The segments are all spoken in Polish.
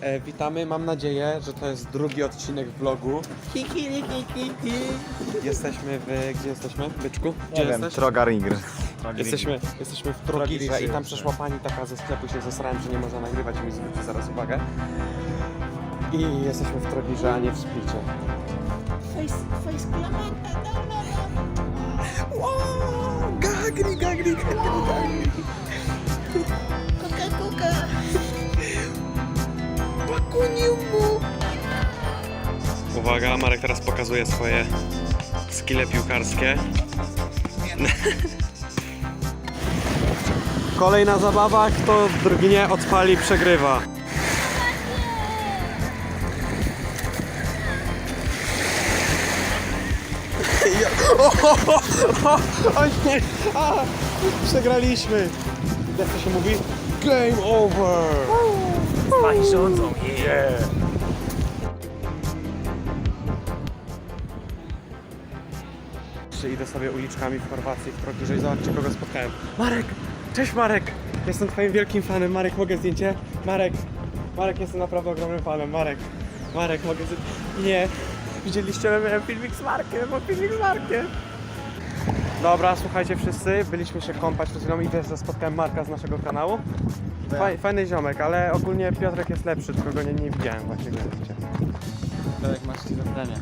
E, witamy, mam nadzieję, że to jest drugi odcinek vlogu. Jesteśmy w... gdzie jesteśmy? Byczku? Gdzie jesteś? Trogarigr. Jesteśmy, jesteśmy w Trogirze i tam przeszła pani taka ze sklepu się zesrałem, że nie można nagrywać i mi zwróci zaraz uwagę. I jesteśmy w Trogirze, a nie w Splicie. Face, face klamata, Wow, gagri, gagri, gagri, gagri. Uwaga, Marek teraz pokazuje swoje skille piłkarskie. Kolejna zabawa, kto drgnie, odpali, przegrywa. O, o, o nie! A, przegraliśmy! Jak to się mówi? Game over! Pani rządzą, Yeah. Jeszcze Idę sobie uliczkami w Chorwacji, w Trogirze i zobaczcie kogo spotkałem. Marek! Cześć Marek! Jestem twoim wielkim fanem. Marek, mogę zdjęcie? Marek! Marek, jestem naprawdę ogromnym fanem. Marek! Marek, mogę zdjęcie? Nie! Widzieliście, że miałem filmik z Markiem, bo filmik z Markiem! Dobra, słuchajcie wszyscy, byliśmy się kąpać przed chwilą i że spotkałem Marka z naszego kanału. Faj, fajny ziomek, ale ogólnie Piotrek jest lepszy, tylko go nie, nie widziałem właśnie go widzicie. Tak, masz zadanie.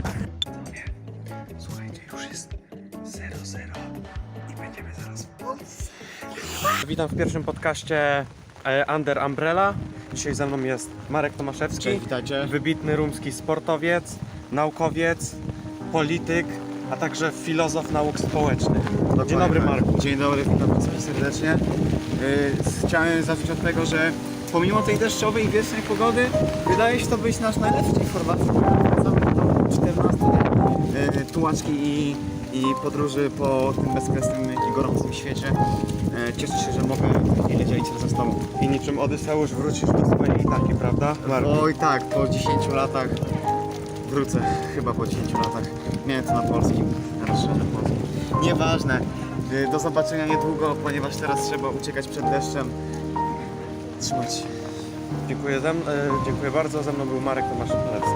Słuchajcie, już jest 0-0 i będziemy zaraz Witam w pierwszym podcaście e, Under Umbrella. Dzisiaj ze mną jest Marek Tomaszewski, Cześć, witajcie. wybitny rumski sportowiec, naukowiec, polityk, a także filozof nauk społecznych. Dzień dobry Marku. Dzień dobry, witam Was serdecznie. Yy, chciałem zacząć od tego, że pomimo tej deszczowej i wiecznej pogody wydaje się to być nasz najlepszy Chorwacji. Wracamy do 14 yy, tułaczki i, i podróży po tym bezkresnym i gorącym świecie. Yy, cieszę się, że mogę chwilę dzielić razem z Tobą. I niczym Odyseusz wrócisz do swojej Itaki, prawda? Marku? Oj tak, po 10 latach wrócę, chyba po 10 latach. Miałem to na polskim, raczej na polskim. Nieważne, Y, do zobaczenia niedługo, ponieważ teraz trzeba uciekać przed deszczem. Trzymać się. Dziękuję, m- e, dziękuję bardzo. Ze mną był Marek Tomaszewski.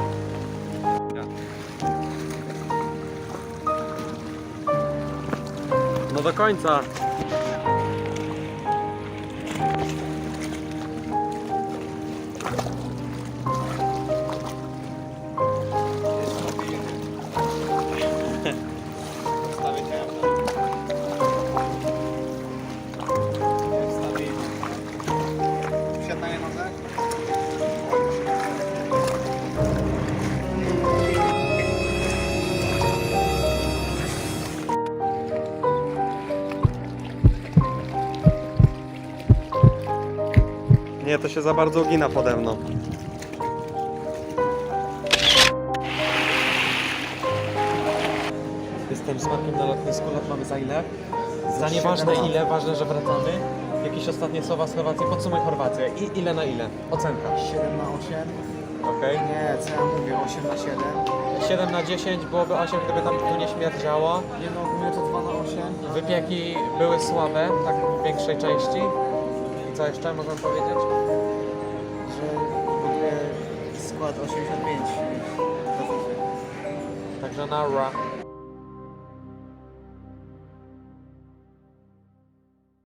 No do końca. Nie, to się za bardzo ugina pode mną. Jestem z Markiem na lotnisku, lot mamy za ile? Za nieważne ile, ważne, że wracamy. Jakieś ostatnie słowa z Chorwacji, podsumuj Chorwację. I ile na ile? Ocenka. 7 na 8? Okej. Nie, co ja mówię, 8 na 7. 7 na 10 byłoby 8, gdyby tam tu nie śmierdziało. Nie no, ogólnie to 2 na 8. Wypieki były słabe, tak w większej części. Co jeszcze możemy powiedzieć? Że buduję skład 85. Także na ra.